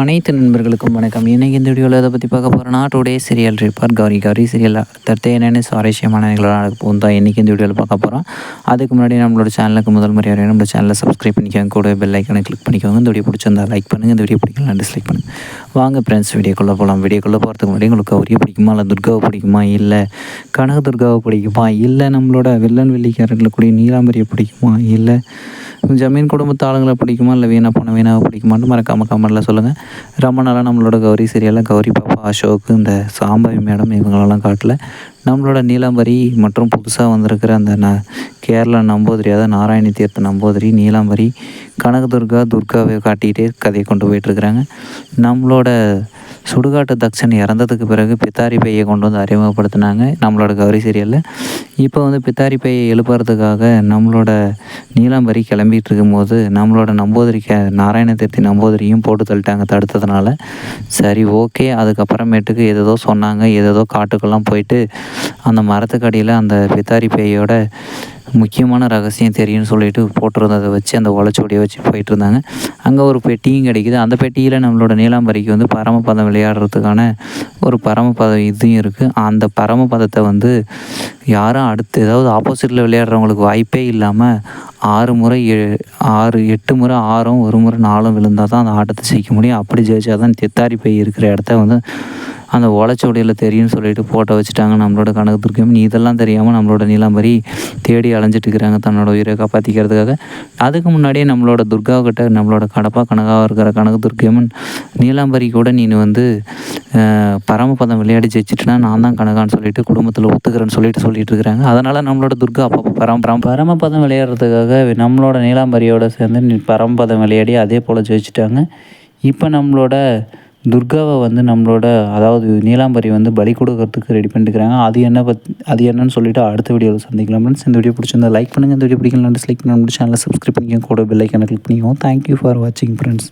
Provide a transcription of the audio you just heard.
அனைத்து நண்பர்களுக்கும் வணக்கம். இன்றைக்கி இந்த வீடியோவில் இதை பற்றி பார்க்க போகிறோம்னா today serial ripper Gowri Gowri serial அடுத்தடுத்து என்னென்ன சுவாரஸ்யமான நிகழ்வு நடக்க போகும் தான் இன்றைக்கி இந்த வீடியோவில் பார்க்க போகிறோம் அதுக்கு முன்னாடி நம்மளோட சேனலுக்கு முதல் முறையாக வரையும் நம்மளோட சேனலை சப்ஸ்கிரைப் பண்ணிக்கோங்க. கூட பெல் ஐக்கனை கிளிக் பண்ணிக்கோங்க. இந்த வீடியோ பிடிச்சிருந்தா லைக் பண்ணுங்கள் இந்த வீடியோ பிடிக்கலாம் டிஸ்லைக் பண்ணுங்கள் வாங்க ஃப்ரெண்ட்ஸ் வீடியோக்குள்ளே போகலாம் வீடியோக்குள்ளே போகிறதுக்கு முன்னாடி உங்களுக்கு கௌரியை பிடிக்குமா இல்லை துர்காவை பிடிக்குமா? இல்லை கனக துர்காவை பிடிக்குமா? இல்லை நம்மளோட வில்லன் வெள்ளி கூடிய நீலாம்பரியை பிடிக்குமா? இல்லை ஜமீன் குடும்பத்து ஆளுங்களை பிடிக்குமா? இல்லை வீணா போன வீணாவை பிடிக்குமான்னு மறக்காமல் கமெண்டில் சொல்லுங்கள் ரொம்ப நாளாக நம்மளோட கௌரி சீரியலில் கௌரி பாப்பா அசோக் இந்த சாம்பவி மேடம் இவங்களெல்லாம் காட்டல. நம்மளோட நீலாம்பரி மற்றும் புதுசாக வந்திருக்கிற அந்த ந கேரளா நம்போதிரி அதாவது நாராயணி தீர்த்த நம்போதிரி நீலாம்பரி கனகதுர்கா துர்காவை காட்டிகிட்டே கதையை கொண்டு போயிட்டுருக்குறாங்க நம்மளோட சுடுகாட்டு தக்ஷன் இறந்ததுக்கு பிறகு பித்தாரி பையை கொண்டு வந்து அறிமுகப்படுத்தினாங்க. நம்மளோட கௌரி சீரியலில் இப்போ வந்து பித்தாரி பையை எழுப்புறதுக்காக நம்மளோட நீலாம்பரி கிளம்பிகிட்டு இருக்கும்போது நம்மளோட நம்போதரி நாராயண தீர்த்தி நம்போதரியும் போட்டு தள்ளிட்டாங்க தடுத்ததுனால. சரி ஓகே அதுக்கப்புறமேட்டுக்கு எதோ சொன்னாங்க. எதோ காட்டுக்கெல்லாம் போயிட்டு அந்த மரத்துக்கடியில் அந்த பித்தாரி பையோட முக்கியமான ரகசியம் தெரியும்னு சொல்லிட்டு போட்டிருந்ததை வச்சு அந்த ஓலைச்சுவடியை வச்சு போயிட்டு இருந்தாங்க அங்கே ஒரு பெட்டியும் கிடைக்குது. அந்த பெட்டியில் நம்மளோட நீலாம்பரிக்கு வந்து பரமபதம் விளையாடுறதுக்கான ஒரு பரமபதம் இதுவும் இருக்குது அந்த பரமபதத்தை வந்து யாரும் அடுத்து ஏதாவது ஆப்போசிட்டில் விளையாடுறவங்களுக்கு வாய்ப்பே இல்லாமல் ஆறு முறை ஏ ஆறு எட்டு முறை ஆறும் ஒரு முறை நாலும் விழுந்தால் தான் அந்த ஆட்டத்தை ஜெயிக்க முடியும். அப்படி ஜெயிச்சா தான் தெத்தாரி பை இருக்கிற இடத்த வந்து அந்த ஓலைச்சுவடியில் தெரியும்னு சொல்லிட்டு ஃபோட்டோ வச்சுட்டாங்க. நம்மளோட கனகதுர்க்கம் நீ இதெல்லாம் தெரியாமல் நம்மளோட நீலாம்பரி தேடி அலைஞ்சிட்டு இருக்கிறாங்க தன்னோட உயிரை காப்பாற்றிக்கிறதுக்காக அதுக்கு முன்னாடியே நம்மளோட துர்காக்கிட்ட நம்மளோட கடப்பா கனகாவாக இருக்கிற கனகதுர்க்கம்மன் நீலாம்பரி கூட நீ வந்து பரமபதம் விளையாடி ஜெயிச்சிட்டுனா நான் தான் கனகான்னு சொல்லிட்டு குடும்பத்தில் ஒத்துக்கிறேன்னு சொல்லிட்டு சொல்லிட்டு இருக்கிறாங்க. அதனால் நம்மளோட துர்கா அப்பப்போ பரம் பரம். பரமபதம் விளையாடுறதுக்காக நம்மளோட நீலாம்பரியோட சேர்ந்து பரமபதம் விளையாடி அதே போல் ஜெயிச்சிட்டாங்க. இப்போ நம்மளோட துர்காவை வந்து நம்மளோட அதாவது நீலாம்பரி வந்து பலி கொடுக்கறதுக்கு ரெடி பண்ணிட்டுருக்காங்க அது என்ன பத் அது என்னன்னு சொல்லிட்டு அடுத்த வீடியோவில் சந்திக்கலாம் ஃப்ரெண்ட்ஸ் இந்த வீடியோ பிடிச்சிருந்தா லைக் பண்ணுங்கள் இந்த வீடியோ பிடிக்கலாம் டிஸ்லைக் பண்ணி சேனலை சப்ஸ்கிரைப் பண்ணிக்கோங்க. கூட பெல் ஐக்கானை கிளிக் பண்ணிக்கோங்க. தேங்க்யூ ஃபார் வாட்சிங் ஃப்ரெண்ட்ஸ்